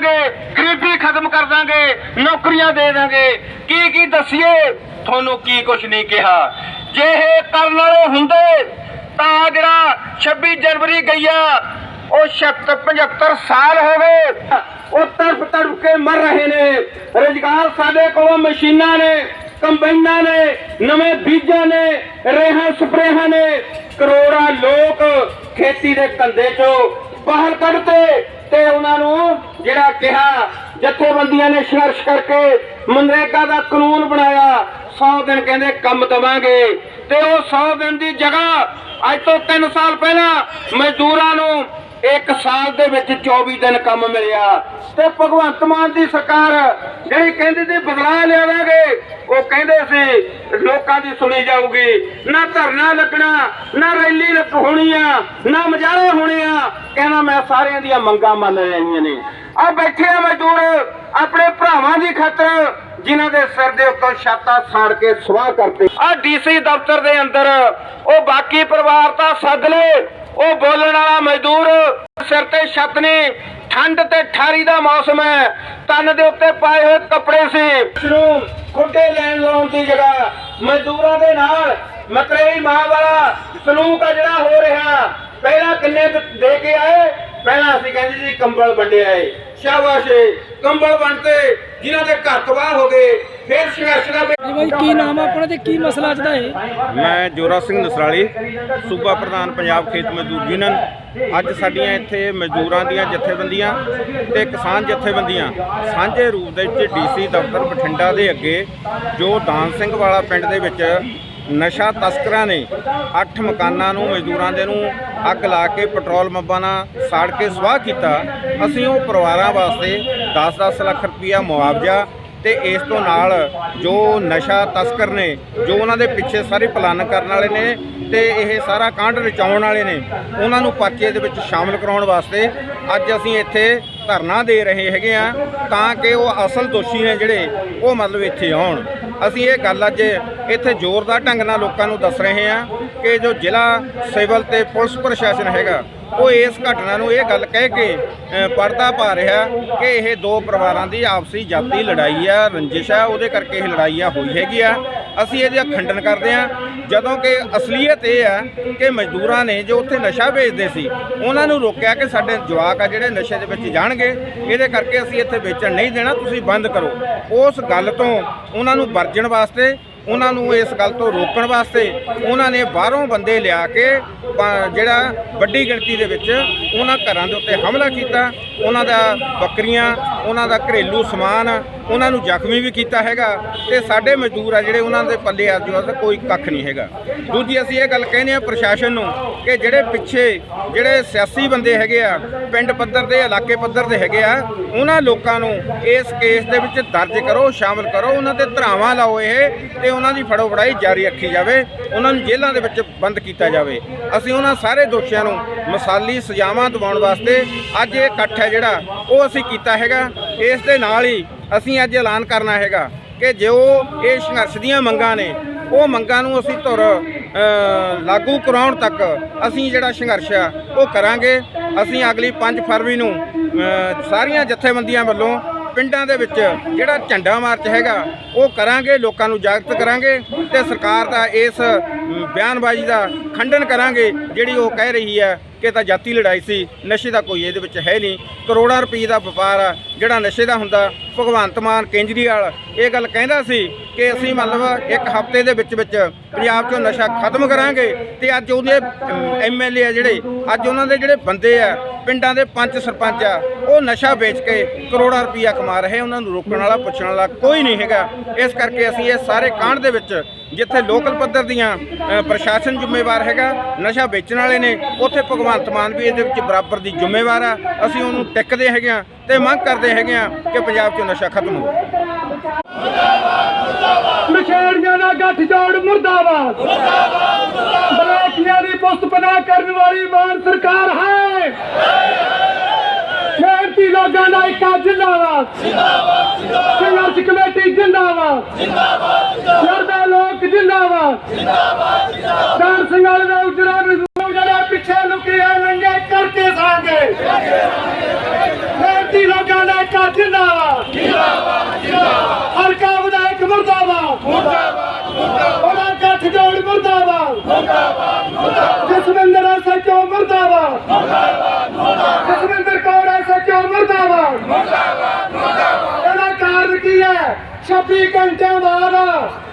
ਦਾਂਗੇ ਗਰੀਬੀ ਖਤਮ ਕਰ ਦਾਂਗੇ, ਨੌਕਰੀਆਂ ਦੇ ਦਾਂਗੇ। ਕੀ ਕੀ ਦਸੀਏ? ਤੁਹਾਨੂੰ ਕੀ ਕੁਝ ਨਹੀਂ ਕਿਹਾ। ਜੇ ਇਹ ਕਰਨ ਵਾਲੇ ਹੁੰਦੇ, ਤਾਂ ਜਿਹੜਾ 26 ਜਨਵਰੀ ਗਈਆ ਉਹ 76 75 ਸਾਲ ਹੋ ਗਏ, ਉਹ ਤੜਫ ਤੜਫ ਕੇ ਮਰ ਰਹੇ ਨੇ। ਰੁਜ਼ਗਾਰ ਸਾਡੇ ਕੋਲ ਮਸ਼ੀਨਾਂ ਨੇ, ਕੰਬਾਈਨਾਂ ਨੇ, ਨਵੇਂ ਬੀਜਾਂ ਨੇ, ਰੇਹਾਂ ਸਪਰੇਹਾਂ ਨੇ। ਕਰੋੜਾਂ ਲੋਕ ਖੇਤੀ ਦੇ ਧੰਦੇ ਚੋਂ ਬਾਹਰ ਕੱਢਤੇ ਤੇ ਉਹਨਾਂ ਨੂੰ ਜਿਹੜਾ ਕਿਹਾ ਜਥੇਬੰਦੀਆਂ ਨੇ ਸੰਘਰਸ਼ ਕਰਕੇ ਮਨਰੇਗਾ ਦਾ ਕਾਨੂੰਨ ਬਣਾਇਆ 100 ਦਿਨ ਕਹਿੰਦੇ ਕੰਮ ਦਵਾਂਗੇ। ਤੇ ਉਹ 100 ਦਿਨ ਦੀ ਜਗ੍ਹਾ ਅੱਜ ਤੋਂ 3 ਸਾਲ ਪਹਿਲਾਂ ਮਜ਼ਦੂਰਾਂ ਨੂੰ ਇੱਕ ਸਾਲ ਦੇ ਵਿੱਚ 24 ਦਿਨ ਕੰਮ ਮਿਲਿਆ। ਤੇ ਭਗਵੰਤ ਮਾਨ ਦੀ ਸਰਕਾਰ ਜਿਹੜੀ ਕਹਿੰਦੀ ਸੀ ਬਦਲਾਅ ਲਿਆਵਾਂਗੇ ਉਹ ਕਹਿੰਦੇ ਸੀ, ਲੋਕਾਂ ਦੀ ਸੁਣੀ ਜਾਊਗੀ। ਨਾ ਧਰਨਾ ਲੱਗਣਾ, ਨਾ ਰੈਲੀ ਲੱਗ ਹੋਣੀ ਆ, ਨਾ ਮਜਾਰੇ ਹੋਣੇ ਆ। ਕਹਿੰਦਾ, ਮੈਂ ਸਾਰਿਆਂ ਦੀਆਂ ਮੰਗਾਂ ਮੰਨ ਰਹੀਆਂ ਨੇ। ਆ ਬੈਠੇ ਆ ਮਜ਼ਦੂਰ, ਆਪਣੇ ਭਰਾਵਾਂ ਦੀ ਖਾਤਰ, ਜਿਨ੍ਹਾਂ ਦੇ ਸਿਰ ਦੇ ਉੱਤੋਂ ਛਾਤਾ ਸਾੜ ਕੇ ਸੁਆਹ ਕਰਤੇ। ਆ ਡੀਸੀ ਦਫ਼ਤਰ ਦੇ ਅੰਦਰ, ਉਹ ਬਾਕੀ ਪਰਿਵਾਰ ਤਾਂ ਸੱਦ ਲੈ ਉਹ ਬੋਲਣ ਵਾਲਾ ਮਜ਼ਦੂਰ, ਸਿਰ ਤੇ ਛੱਤ ਨੇ ਠੰਡ ਤੇ ਠਾਰੀ ਦਾ ਮੌਸਮ ਹੈ। ਤਨ ਦੇ ਉੱਤੇ ਪਾਏ ਹੋਏ ਕੱਪੜੇ ਸੀ। ਇਸਨੂੰ ਖੁੱਡੇ ਲੈਣ ਲਾਉਣ ਦੀ ਜਗ੍ਹਾ। ਮਜ਼ਦੂਰਾਂ ਦੇ ਨਾਲ ਮਤਰੇਈ ਮਾਂ ਵਾਲਾ ਸਲੂਕ ਆ ਜਿਹੜਾ ਹੋ ਰਿਹਾ। ਪਹਿਲਾਂ ਕਿੰਨੇ ਦੇ ਕੇ ਆਏ? ਪਹਿਲਾਂ ਅਸੀਂ ਕਹਿੰਦੇ ਸੀ ਕੰਬਲ ਵੰਡੇ ਆਏ ਸ਼ਾਬਾਸ਼। ਕੰਬਲ ਵੰਡਤੇ ਜਿਨ੍ਹਾਂ ਦੇ ਘਰ ਤਬਾਹ ਹੋ ਗਏ ਫਿਰ ਸੰਘਰਸ਼ ਦਾ ਜੀ ਬਾਈ ਕੀ ਨਾਮ ਆ ਆਪਣਾ ਤੇ ਕੀ ਮਸਲਾ ਅੱਜ ਦਾ ਹੈ ਮੈਂ ਜੋਰਾ ਸਿੰਘ ਨਸਰਾਲੀ ਸੂਬਾ ਪ੍ਰਧਾਨ ਪੰਜਾਬ ਖੇਤ ਮਜ਼ਦੂਰ ਯੂਨੀਅਨ। ਅੱਜ ਸਾਡੀਆਂ ਇੱਥੇ ਮਜ਼ਦੂਰਾਂ ਦੀਆਂ ਜਥੇਬੰਦੀਆਂ ਤੇ ਕਿਸਾਨ ਜਥੇਬੰਦੀਆਂ ਸਾਂਝੇ ਰੂਪ ਦੇ ਵਿੱਚ ਡੀਸੀ ਦਫ਼ਤਰ ਬਠਿੰਡਾ ਦੇ ਅੱਗੇ ਜੋ ਦਾਨ ਸਿੰਘ ਵਾਲਾ ਪਿੰਡ ਦੇ ਵਿੱਚ ਨਸ਼ਾ ਤਸਕਰਾਂ ਨੇ 8 ਮਕਾਨਾਂ ਨੂੰ, ਮਜ਼ਦੂਰਾਂ ਦੇ ਨੂੰ ਅੱਗ ਲਾ ਕੇ ਪੈਟਰੋਲ ਪੰਪਾਂ ਨਾਲ ਸਾੜ ਕੇ ਸਵਾਹ ਕੀਤਾ। ਅਸੀਂ ਉਹ ਪਰਿਵਾਰਾਂ ਵਾਸਤੇ 10-10 ਲੱਖ ਰੁਪਈਆ ਮੁਆਵਜ਼ਾ ਤੇ ਇਸ ਤੋਂ ਨਾਲ ਜੋ ਨਸ਼ਾ ਤਸਕਰ ਨੇ, ਜੋ ਉਹਨਾਂ ਦੇ ਪਿੱਛੇ ਸਾਰੇ ਪਲਾਨ ਕਰਨ ਵਾਲੇ ਨੇ ਤੇ ਇਹ ਸਾਰਾ ਕਾਂਡ ਰਚਾਉਣ ਵਾਲੇ ਨੇ, ਉਹਨਾਂ ਨੂੰ ਪਰਚੇ ਦੇ ਵਿੱਚ ਸ਼ਾਮਲ ਕਰਾਉਣ ਵਾਸਤੇ ਅੱਜ ਅਸੀਂ ਇੱਥੇ ਧਰਨਾ ਦੇ ਰਹੇ ਹੈਗੇ ਆ ਤਾਂ ਕਿ ਉਹ ਅਸਲ ਦੋਸ਼ੀ ਨੇ ਜਿਹੜੇ, ਉਹ ਮਤਲਬ ਇੱਥੇ ਆਉਣ। ਅਸੀਂ ਇਹ ਗੱਲ ਅੱਜ ਇੱਥੇ ਜ਼ੋਰਦਾਰ ਢੰਗ ਨਾਲ ਲੋਕਾਂ ਨੂੰ ਦੱਸ ਰਹੇ ਹਾਂ ਕਿ ਜੋ ਜ਼ਿਲ੍ਹਾ ਸਿਵਲ ਤੇ ਪੁਲਿਸ ਪ੍ਰਸ਼ਾਸਨ ਹੈਗਾ ਉਹ ਇਸ ਘਟਨਾ ਨੂੰ ਇਹ ਗੱਲ ਕਹਿ ਕੇ ਅ, ਪਰਦਾ ਪਾ ਰਿਹਾ ਕਿ ਇਹ ਦੋ ਪਰਿਵਾਰਾਂ ਦੀ ਆਪਸੀ ਜਾਤੀ ਲੜਾਈ ਆ ਰੰਜਿਸ਼ ਆ ਉਹਦੇ ਕਰਕੇ ਇਹ ਲੜਾਈਆਂ ਹੋਈ ਹੈਗੀ ਆ। ਅਸੀਂ ਇਹਦਾ ਖੰਡਨ ਕਰਦੇ ਆ ਜਦੋਂ ਕਿ ਅਸਲੀਅਤ ਇਹ ਆ ਕਿ ਮਜ਼ਦੂਰਾਂ ਨੇ ਜੋ ਉੱਥੇ ਨਸ਼ਾ ਵੇਚਦੇ ਸੀ ਉਹਨਾਂ ਨੂੰ ਰੋਕਿਆ ਕਿ ਸਾਡੇ ਜਵਾਕ ਆ ਜਿਹੜੇ ਨਸ਼ੇ ਦੇ ਵਿੱਚ ਜਾਣਗੇ ਇਹਦੇ ਕਰਕੇ ਅਸੀਂ ਇੱਥੇ ਵੇਚਣ ਨਹੀਂ ਦੇਣਾ ਤੁਸੀਂ ਬੰਦ ਕਰੋ। ਉਸ ਗੱਲ ਤੋਂ ਉਹਨਾਂ ਨੂੰ ਵਰਜਣ ਵਾਸਤੇ ਉਹਨਾਂ ਨੂੰ ਇਸ ਗੱਲ ਤੋਂ ਰੋਕਣ ਵਾਸਤੇ ਉਹਨਾਂ ਨੇ ਬਾਹਰੋਂ ਬੰਦੇ ਲਿਆ ਕੇ ਜਿਹੜਾ ਵੱਡੀ ਗਿਣਤੀ ਦੇ ਵਿੱਚ ਉਹਨਾਂ ਘਰਾਂ ਦੇ ਉੱਤੇ ਹਮਲਾ ਕੀਤਾ, ਉਹਨਾਂ ਦਾ ਬੱਕਰੀਆਂ, ਉਹਨਾਂ ਦਾ ਘਰੇਲੂ ਸਮਾਨ ਉਹਨਾਂ ਨੂੰ ਜ਼ਖਮੀ ਵੀ ਕੀਤਾ ਹੈਗਾ ਤੇ ਸਾਡੇ ਮਜ਼ਦੂਰ ਆ ਜਿਹੜੇ ਉਹਨਾਂ ਦੇ ਪੱਲੇ ਅੱਜ ਵਾਸਤੇ ਕੋਈ ਕੱਖ ਨਹੀਂ ਹੈਗਾ। ਦੂਜੀ ਅਸੀਂ ਇਹ ਗੱਲ ਕਹਿੰਦੇ ਆ ਪ੍ਰਸ਼ਾਸਨ ਨੂੰ ਕਿ ਜਿਹੜੇ ਪਿੱਛੇ ਜਿਹੜੇ ਸਿਆਸੀ ਬੰਦੇ ਹੈਗੇ ਆ, ਪਿੰਡ ਪੱਧਰ ਦੇ, ਇਲਾਕੇ ਪੱਧਰ ਦੇ ਹੈਗੇ ਆ, ਉਹਨਾਂ ਲੋਕਾਂ ਨੂੰ ਇਸ ਕੇਸ ਦੇ ਵਿੱਚ ਦਰਜ ਕਰੋ, ਸ਼ਾਮਲ ਕਰੋ, ਉਹਨਾਂ ਤੇ ਧਰਾਵਾਂ ਲਾਓ ਇਹ ਤੇ ਉਹਨਾਂ ਦੀ ਫੜੋ ਫੜਾਈ ਜਾਰੀ ਰੱਖੀ ਜਾਵੇ, ਉਹਨਾਂ ਨੂੰ ਜੇਲ੍ਹਾਂ ਦੇ ਵਿੱਚ ਬੰਦ ਕੀਤਾ ਜਾਵੇ। ਅਸੀਂ ਉਹਨਾਂ ਸਾਰੇ ਦੋਸ਼ੀਆਂ ਨੂੰ ਮਸਾਲੀ ਸਜ਼ਾਵਾਂ ਦਿਵਾਉਣ ਵਾਸਤੇ ਅੱਜ ਇਹ ਇਕੱਠ ਹੈ ਜਿਹੜਾ, ਉਹ ਅਸੀਂ ਕੀਤਾ ਹੈਗਾ। ਇਸ ਦੇ ਨਾਲ ਹੀ ਅਸੀਂ ਅੱਜ ਐਲਾਨ ਕਰਨਾ ਹੈਗਾ ਕਿ ਜੋ ਇਹ ਸੰਘਰਸ਼ ਦੀਆਂ ਮੰਗਾਂ ਨੇ, ਉਹ ਮੰਗਾਂ ਨੂੰ ਅਸੀਂ ਧੁਰ ਲਾਗੂ ਕਰਾਉਣ ਤੱਕ ਅਸੀਂ ਜਿਹੜਾ ਸੰਘਰਸ਼ ਆ, ਉਹ ਕਰਾਂਗੇ। ਅਸੀਂ ਅਗਲੀ 5 ਫਰਵਰੀ ਨੂੰ ਸਾਰੀਆਂ ਜਥੇਬੰਦੀਆਂ ਵੱਲੋਂ ਪਿੰਡਾਂ ਦੇ ਵਿੱਚ ਜਿਹੜਾ ਝੰਡਾ ਮਾਰਚ ਹੈਗਾ, ਉਹ ਕਰਾਂਗੇ, ਲੋਕਾਂ ਨੂੰ ਜਾਗਰਤ ਕਰਾਂਗੇ ਤੇ ਸਰਕਾਰ ਦਾ ਇਸ ਬਿਆਨਬਾਜ਼ੀ ਦਾ ਖੰਡਨ ਕਰਾਂਗੇ, ਜਿਹੜੀ ਉਹ ਕਹਿ ਰਹੀ ਹੈ ਕਿ ਤਾਂ ਜਾਤੀ ਲੜਾਈ ਸੀ, ਨਸ਼ੇ ਦਾ ਕੋਈ ਇਹਦੇ ਵਿੱਚ ਹੈ ਨਹੀਂ। ਕਰੋੜਾਂ ਰੁਪਏ ਦਾ ਵਪਾਰ ਆ, ਜਿਹੜਾ ਨਸ਼ੇ ਦਾ ਹੁੰਦਾ, ਭਗਵੰਤ ਮਾਨ ਕੇਂਜਰੀਵਾਲ ਇਹ ਗੱਲ ਕਹਿੰਦਾ ਸੀ ਕਿ ਅਸੀਂ ਮਤਲਬ ਇੱਕ ਹਫ਼ਤੇ ਦੇ ਵਿੱਚ ਵਿੱਚ ਪੰਜਾਬ 'ਚੋਂ ਨਸ਼ਾ ਖਤਮ ਕਰਾਂਗੇ ਤੇ ਅੱਜ ਉਹਦੇ ਐਮਐਲਏ ਆ ਜਿਹੜੇ, ਅੱਜ ਉਹਨਾਂ ਦੇ ਜਿਹੜੇ ਬੰਦੇ ਆ ਪਿੰਡਾਂ ਦੇ ਪੰਚ ਸਰਪੰਚ ਆ, ਉਹ ਨਸ਼ਾ ਵੇਚ ਕੇ ਕਰੋੜਾਂ ਰੁਪਈਆ ਕਮਾ ਰਹੇ, ਉਹਨਾਂ ਨੂੰ ਰੋਕਣ ਵਾਲਾ, ਪੁੱਛਣ ਵਾਲਾ ਕੋਈ ਨਹੀਂ ਹੈਗਾ। ਇਸ ਕਰਕੇ ਅਸੀਂ ਇਹ ਸਾਰੇ ਕਾਂਡ ਦੇ ਵਿੱਚ ਜਿੱਥੇ ਲੋਕਲ ਪੱਧਰ ਦੀਆਂ ਪ੍ਰਸ਼ਾਸਨ ਜ਼ਿੰਮੇਵਾਰ ਹੈਗਾ, ਨਸ਼ਾ ਵੇਚਣ ਵਾਲੇ ਨੇ, ਉੱਥੇ ਭਗਵੰਤ ਮਾਨ ਵੀ ਇਹਦੇ ਵਿੱਚ ਬਰਾਬਰ ਦੀ ਜ਼ਿੰਮੇਵਾਰ ਆ। ਅਸੀਂ ਉਹਨੂੰ ਟਿੱਕਦੇ ਹੈਗੇ ਆ ਤੇ ਮੰਗ ਕਰਦੇ ਹੈਗੇ ਆ ਕਿ ਪੰਜਾਬ 'ਚ ਨਸ਼ਾ ਖਤਮ ਹੋਵੇ। ਨਸ਼ੇੜੀਆਂ ਦਾ ਗੱਠ ਜੋੜ ਮੁਰਦਾਬਾਦ। ਮੁਰਦਾਬਾਦ ਬਲੈਕੀਆਂ ਦੀ ਪੁਸਤ ਪਨਾ ਕਰਨ ਵਾਲੀ ਮਾਨ ਸਰਕਾਰ ਠੇਕਾ ਜਿੰਦਾਬਾਦ। ਜਿੰਦਾਬਾਦ ਜਿੰਦਾਬਾਦ ਸੰਘਰਸ਼ ਕਮੇਟੀ ਜਿੰਦਾਬਾਦ। ਜਿੰਦਾਬਾਦ ਜਿੰਦਾਬਾਦ। ਦਾ ਲੋਕ ਜਿੰਦਾਬਾਦ। ਜਿੰਦਾਬਾਦ ਜਿੰਦਾਬਾਦ। ਦਾਰ ਸਿੰਘ ਵਾਲੇ ਦਾ ਉਜਰਾ ਨੂੰ ਜਿਹੜਾ ਪਿੱਛੇ ਲੁਕੇ ਆ ਨੰਗੇ ਕਰਕੇ ਸਾਂਗੇ। ਫੇਰਤੀ ਲੋਕਾਂ ਦਾ ਕਾ ਜਿੰਦਾਬਾਦ। ਜਿੰਦਾਬਾਦ ਜਿੰਦਾਬਾਦ। ਹਲਕਾ ਵਿਧਾਇਕ ਮਰਦਾਬਾਦ। ਮਰਦਾਬਾਦ ਮਰਦਾਬਾਦ। ਉਹਨਾਂ ਦਾ ਠਜੋੜ ਮਰਦਾਬਾਦ। ਮਰਦਾਬਾਦ ਮਰਦਾਬਾਦ। ਜਸਵਿੰਦਰ ਸਿੰਘ ਮਰਦਾਬਾਦ। ਮਰਦਾਬਾਦ ਮਰਦਾਬਾਦ। 35 ਘੰਟਿਆਂ ਦਾ